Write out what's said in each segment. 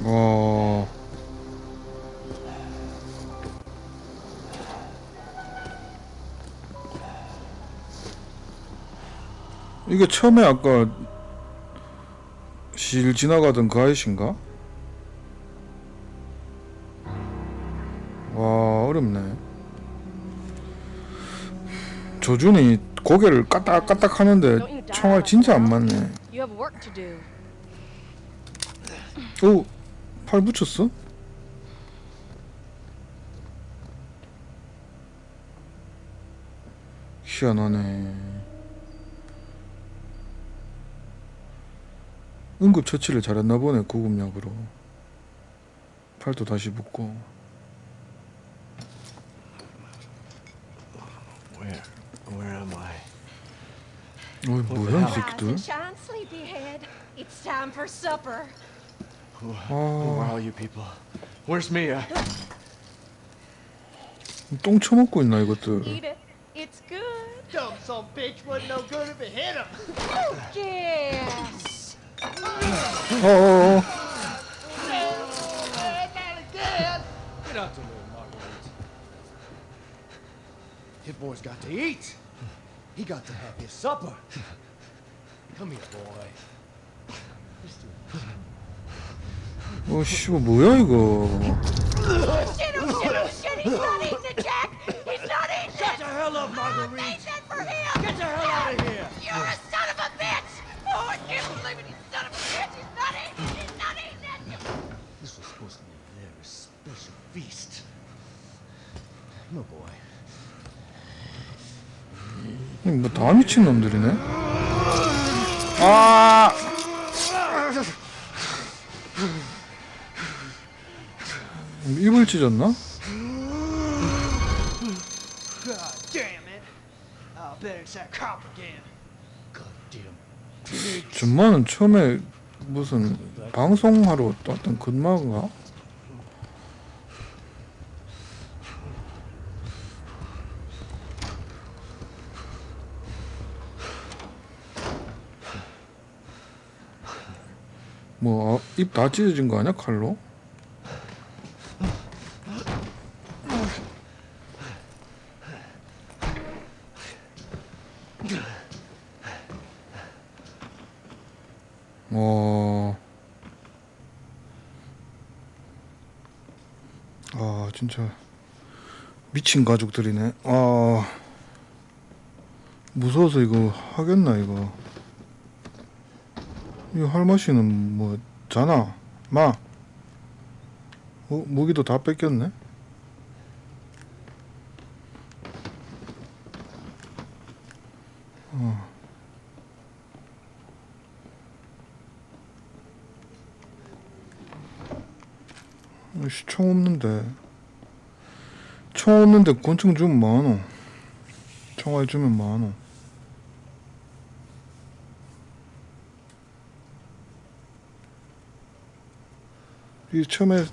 어. 이게 처음에 아까 실 지나가던 그 아이씨인가? 와 어렵네 조준이 고개를 까딱까딱 하는데 총알 진짜 안 맞네. 오! 팔 붙였어? 희한하네 응급처치를 잘했나 보네 구급약으로 팔도 다시 붙고 Where? Where am I? 어이 뭐야 이 새끼들 and shine, sleepyhead. It's time for supper. Who, who 아 are all you people? Where's Mia? 똥 처먹고 있나 이것들 Eat it. It's good. Dumb some bitch wasn't no good if it hit him. Yes. 어어어 Man, not again. Get out the way, Marguerite. Hit boy's got to eat. He got to have his supper. Come here, boy. 어 씨발 뭐야 이거 Shit, oh shit, oh shit. He's not eating it, Jack. He's not eating Shut it. the hell up, I Marguerite. made that for him. Get the hell out of here. You're a son of a bitch. Oh, I can't believe it. You son of a bitch. He's not eating it. He's not eating it. This was supposed to be a very special feast. Come on, boy. 뭐다 미친 놈들이네 아 입을 찢었나? 전마는 처음에 무슨 방송하러 왔던 근마인가? 뭐 입 다 찢어진 거 아니야 칼로? 어. 아, 진짜 미친 가족들이네. 아. 무서워서 이거 하겠나 이거. 이 할머니는 뭐 자나? 마. 어, 무기도 다 뺏겼네. 아이씨, 총 없는데. 총 없는데 권총 주면 뭐하노? 총알 주면 뭐하노? 이 처음에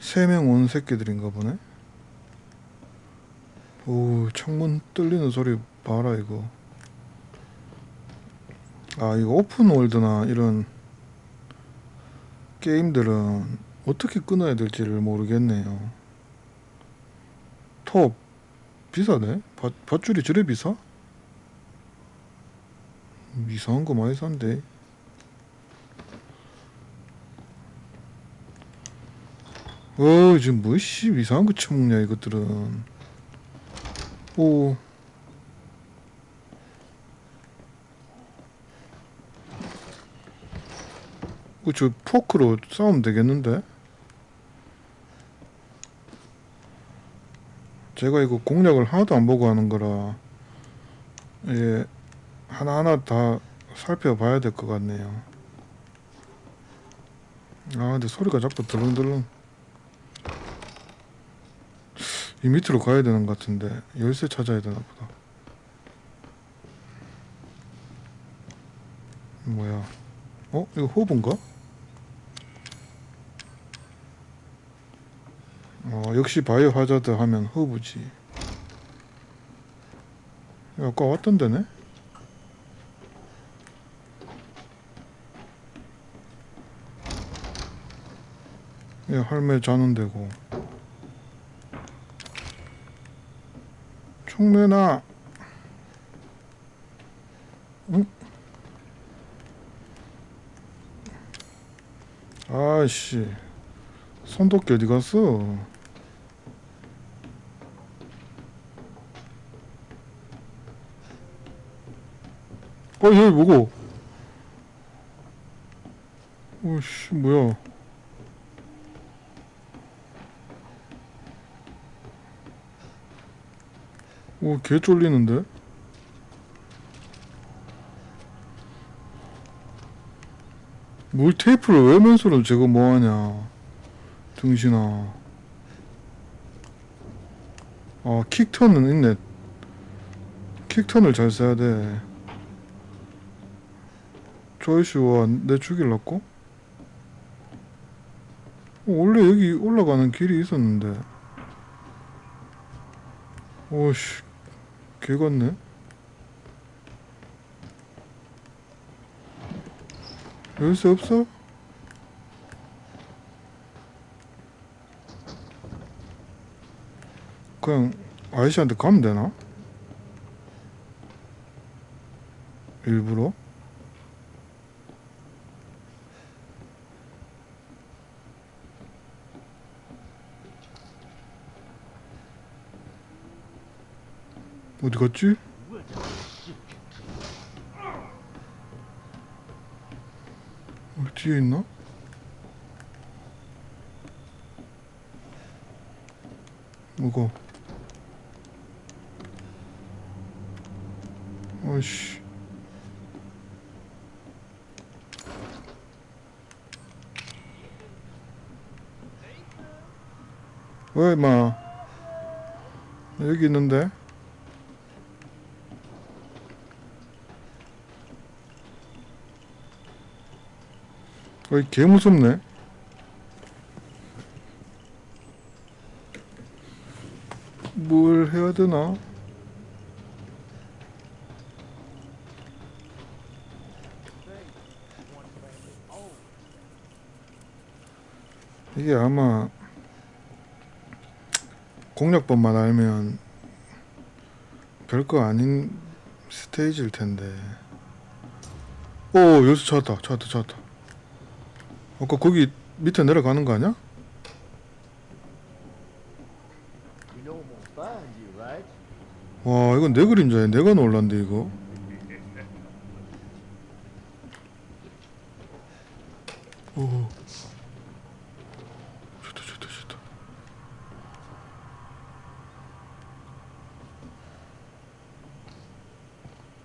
세 명 온 새끼들인가 보네. 오, 창문 뚫리는 소리 봐라 이거. 아, 이거 오픈 월드나 이런 게임들은 어떻게 끊어야 될지를 모르겠네요. 톱 비싸네? 밧, 밧줄이 저래 비싸? 이상한 거 많이 산대. 어 지금 뭐씨 이상한 거 처먹냐 이것들은. 오. 어, 저 포크로 싸우면 되겠는데? 제가 이거 공략을 하나도 안 보고 하는 거라 예 하나하나 다 살펴봐야 될 것 같네요. 아 근데 소리가 자꾸 들렁들렁 이 밑으로 가야 되는 것 같은데 열쇠 찾아야 되나 보다. 뭐야? 어? 이거 호브인가? 어, 역시 바이오 하자드 하면 허브지. 아까 왔던 데네? 예, 할매 자는 데고. 총 내놔. 응? 아이씨. 손도끼 어디 갔어? 어, 여기 뭐고? 오씨, 뭐야. 오, 개 쫄리는데? 뭘 테이프를 왜 맨손으로 제거 뭐하냐. 등신아. 아, 킥턴은 있네. 킥턴을 잘 써야 돼. 조이슈와 내 죽일라고? 어, 원래 여기 올라가는 길이 있었는데. 오씨, 개 같네. 열쇠 없어? 그냥 아저씨한테 가면 되나? 일부러? 어디 갔지? 어디 뒤에 있나? 뭐고? 어이씨. 왜, 마? 여기 있는데? 어이, 개 무섭네. 뭘 해야 되나? 이게 아마 공략법만 알면 별거 아닌 스테이지일 텐데. 오, 여기서 찾았다, 찾았다, 찾았다. 아까 거기 밑에 내려가는 거 아니야? 와, 이건 내 그림자야. 내가 놀란데 이거. 오. 좋다, 좋다, 좋다.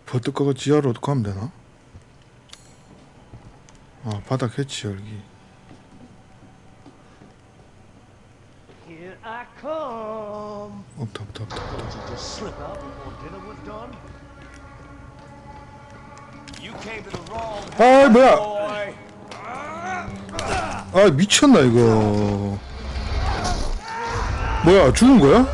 버뜩가가 지하로 가면 되나? 아, 바닥 해치 열기. 없다, 없다, 없다, 없다. 아, 뭐야! 아 미쳤나 이거 뭐야 죽은 거야?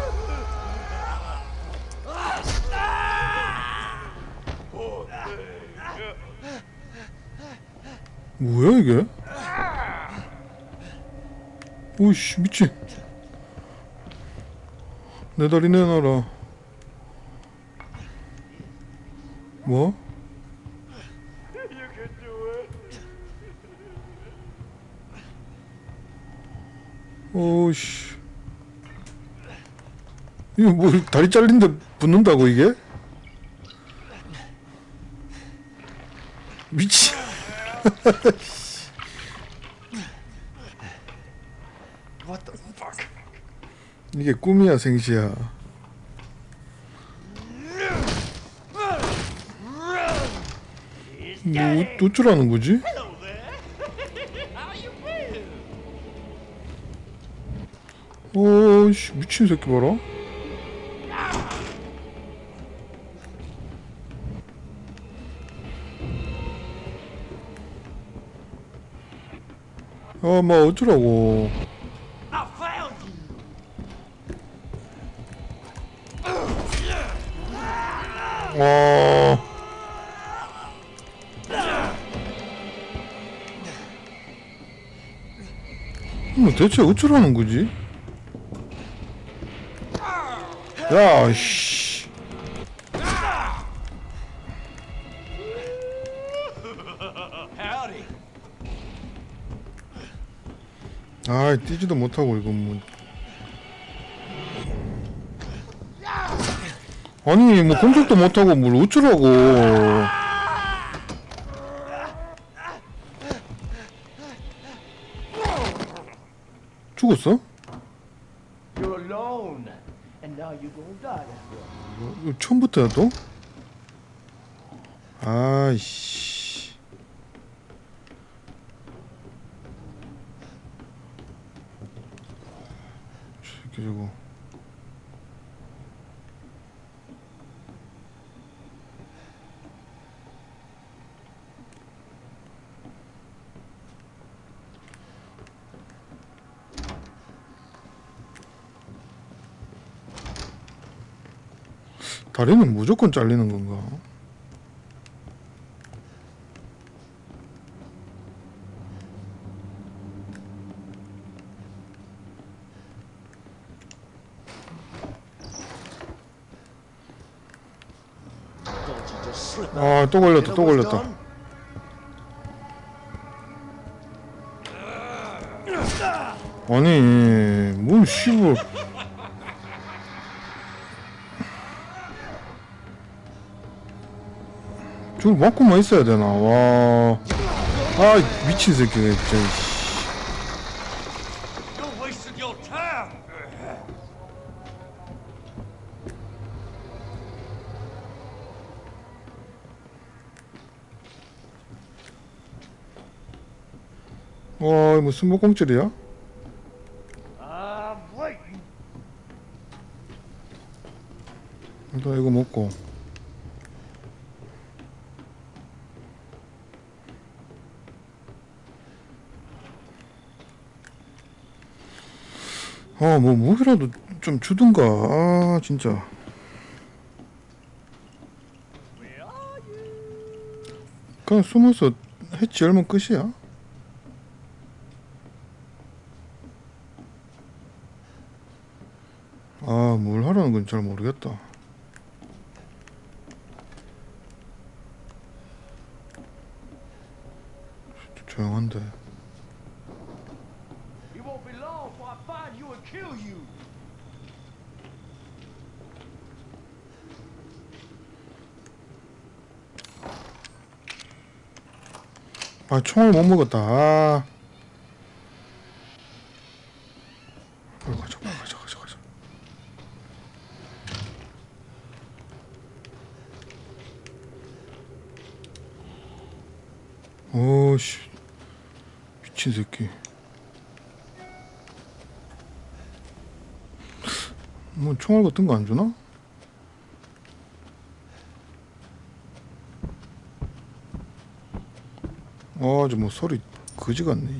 뭐야 이게? 오이씨 미친 내 다리 내놔라 뭐? 오씨. 이거 뭐 다리 잘린데 붙는다고 이게? 미치. Fuck? 이게 꿈이야 생시야. 뭐 어쩌라는 거지? 오씨 미친 새끼 봐라. 아, 뭐 어쩌라고. 와. 뭐 대체 어쩌라는 거지? 야, 씨. 아, 뛰지도 못하고 이거 뭐. 아니, 뭐 공격도 못하고 뭘 어쩌라고. 죽었어? 이거 처음부터야 또? 아이씨. 저거. 다리는 무조건 잘리는 건가? 아, 또 걸렸다, 또 걸렸다. 아니, 뭔 씨발. 저걸 맞고만 있어야 되나, 와. 아, 미친 새끼가 진짜. 숨바꼭질이야? I'm waiting. 일단 이거 먹고. 아, 뭐 무기라도 좀 주든가. 아, 진짜. 그냥 숨어서 해치 열면 끝이야. 아, 뭘 하라는 건 잘 모르겠다. 조용한데. 아 총을 못 먹었다. 아. 빨리 가자, 빨리 가자, 가자, 가자. 오씨, 미친 새끼. 뭐 총알 같은 거 안 주나? 아, 저뭐 소리 거지 같네.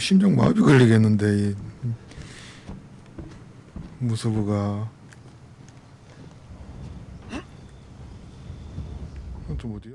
심장 마비 걸리겠는데 이 무서부가 또 어디야?